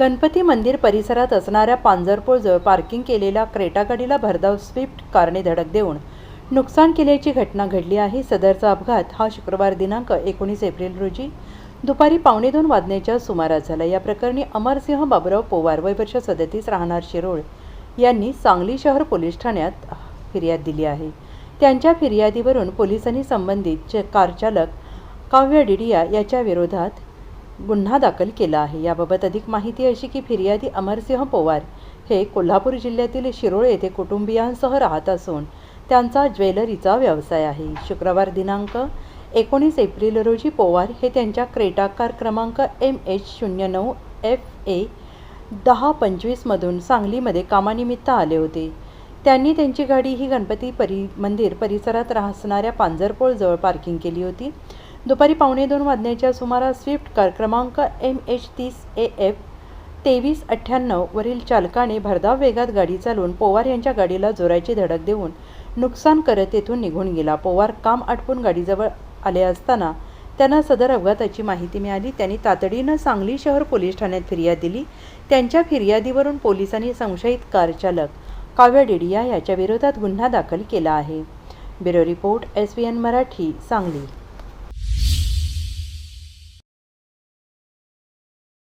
गणपती मंदिर परिसरात असणाऱ्या पांजरपूळजवळ पार्किंग केलेल्या क्रेटा गाडीला भरधाव स्विफ्ट कारने धडक देऊन नुकसान केल्याची घटना घडली आहे. सदरचा अपघात हा शुक्रवार दिनांक एकोणीस एप्रिल रोजी दुपारी पावणे दोन वाजण्याच्या सुमारास झाला. या प्रकरणी अमरसिंह बाबुराव पोवार वय वर्ष सदतीस राहणार शिरोळ यांनी सांगली शहर पोलीस ठाण्यात फिर्याद दिली आहे. त्यांच्या फिर्यादीवरून पोलिसांनी संबंधित च- कारचालक काव्य डिडिया याच्या विरोधात गुन्हा दाखल केला आहे. याबाबत अधिक माहिती अशी की फिर्यादी अमरसिंह पोवार हे कोल्हापूर जिल्ह्यातील शिरोळ येथे कुटुंबियांसह राहत असून त्यांचा ज्वेलरीचा व्यवसाय आहे. शुक्रवार दिनांक एकोणीस एप्रिल रोजी पोवार हे त्यांच्या क्रेटा कार क्रमांक एम एच शून्य नऊ एफ ए दहा पंचवीसमधून सांगलीमध्ये कामानिमित्त आले होते. त्यांनी त्यांची गाडी ही गणपती परी मंदिर परिसरात असणाऱ्या पांजरपोळजवळ पार्किंग केली होती. दुपारी पावणे दोन वाजण्याच्या सुमारास स्विफ्ट कार क्रमांक एम एच तीस ए एफ तेवीस अठ्ठ्याण्णव वरील चालकाने भरधाव वेगात गाडी चालवून पोवार यांच्या गाडीला जोराची धडक देऊन नुकसान करत तेथून निघून गेला. पोवार काम आटपून गाडीजवळ आले असताना त्यांना सदर अपघाताची माहिती मिळाली. त्यांनी तातडीनं सांगली शहर पोलीस ठाण्यात फिर्याद दिली. त्यांच्या फिर्यादीवरून पोलिसांनी संशयित कार चालक काव्य डिडिया याच्या विरोधात गुन्हा दाखल केला आहे. Bureau report S V N Marathi Sangli.